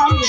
আমি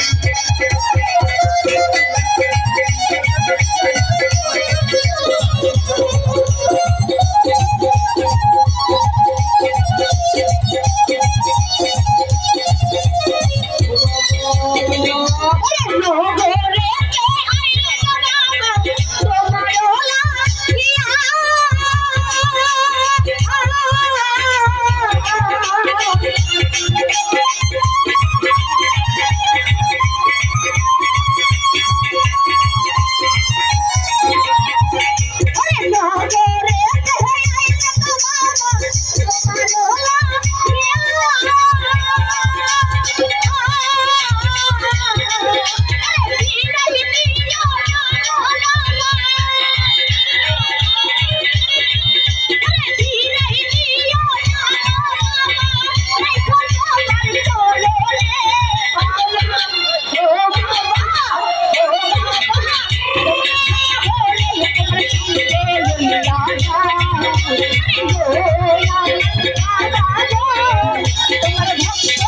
Yeah, yeah, yeah. তোমার ভক্ত